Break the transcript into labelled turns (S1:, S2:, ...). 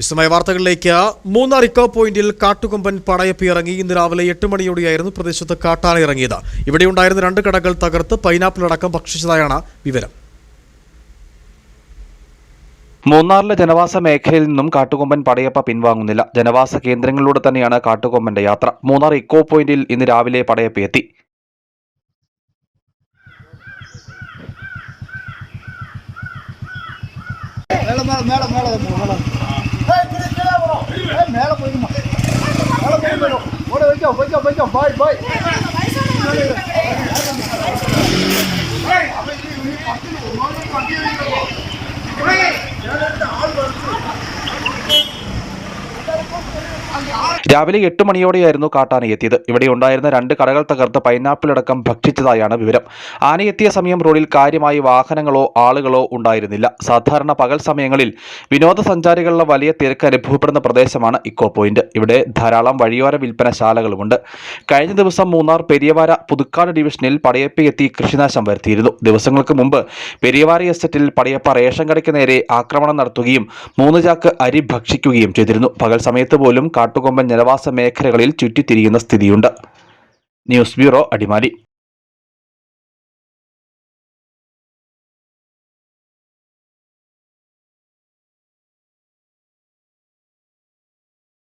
S1: വിശദമായ വാർത്തകളിലേക്ക്. മൂന്നാർ ഇക്കോ പോയിന്റിൽ കാട്ടുകൊമ്പൻ പടയപ്പി ഇറങ്ങി. ഇന്ന് രാവിലെ എട്ട് മണിയോടെയായിരുന്നു പ്രദേശത്ത് കാട്ടാന ഇറങ്ങിയത്. ഇവിടെ ഉണ്ടായിരുന്ന രണ്ട് കടകൾ തകർത്ത് പൈനാപ്പിൾ അടക്കം ഭക്ഷിച്ചതായാണ് വിവരം.
S2: മൂന്നാറിലെ ജനവാസ മേഖലയിൽ നിന്നും കാട്ടുകൊമ്പൻ പടയപ്പ പിൻവാങ്ങുന്നില്ല. ജനവാസ കേന്ദ്രങ്ങളിലൂടെ തന്നെയാണ് കാട്ടുകൊമ്പന്റെ യാത്ര. മൂന്നാർ ഇക്കോ പോയിന്റിൽ ഇന്ന് രാവിലെ പടയപ്പി എത്തി.
S3: മേളം മേളം മേളം മേളം. மேல போயிடுமா. மேல போய் போயிடும். ஓட வைக்கோ வைக்கோ வைக்கோ. பாய் பாய்.
S2: രാവിലെ എട്ട് മണിയോടെയായിരുന്നു കാട്ടാന എത്തിയത്. ഇവിടെ ഉണ്ടായിരുന്ന രണ്ട് കടകൾ തകർത്ത് പൈനാപ്പിൾ അടക്കം ഭക്ഷിച്ചതായാണ് വിവരം. ആനയെത്തിയ സമയം റോഡിൽ കാര്യമായി വാഹനങ്ങളോ ആളുകളോ ഉണ്ടായിരുന്നില്ല. സാധാരണ പകൽ സമയങ്ങളിൽ വിനോദസഞ്ചാരികളുടെ വലിയ തിരക്ക് അനുഭവപ്പെടുന്ന പ്രദേശമാണ് ഇക്കോ പോയിന്റ്. ഇവിടെ ധാരാളം വഴിയോര വിൽപ്പനശാലകളുമുണ്ട്. കഴിഞ്ഞ ദിവസം മൂന്നാർ പെരിയവാര പുതുക്കാട് ഡിവിഷനിൽ പടയപ്പ എത്തി കൃഷിനാശം വരുത്തിയിരുന്നു. ദിവസങ്ങൾക്ക് മുമ്പ് പെരിയവാര എസ്റ്റേറ്റിൽ പടയപ്പ റേഷൻ കടയ്ക്ക് നേരെ ആക്രമണം നടത്തുകയും മൂന്ന് ചാക്ക് അരി ഭക്ഷിക്കുകയും ചെയ്തിരുന്നു. പകൽ സമയത്ത് പോലും കാട്ടുകൊമ്പൻ ജനവാസ മേഖലകളിൽ ചുറ്റിത്തിരിയുന്ന സ്ഥിതിയുണ്ട്. News bureau Adimali.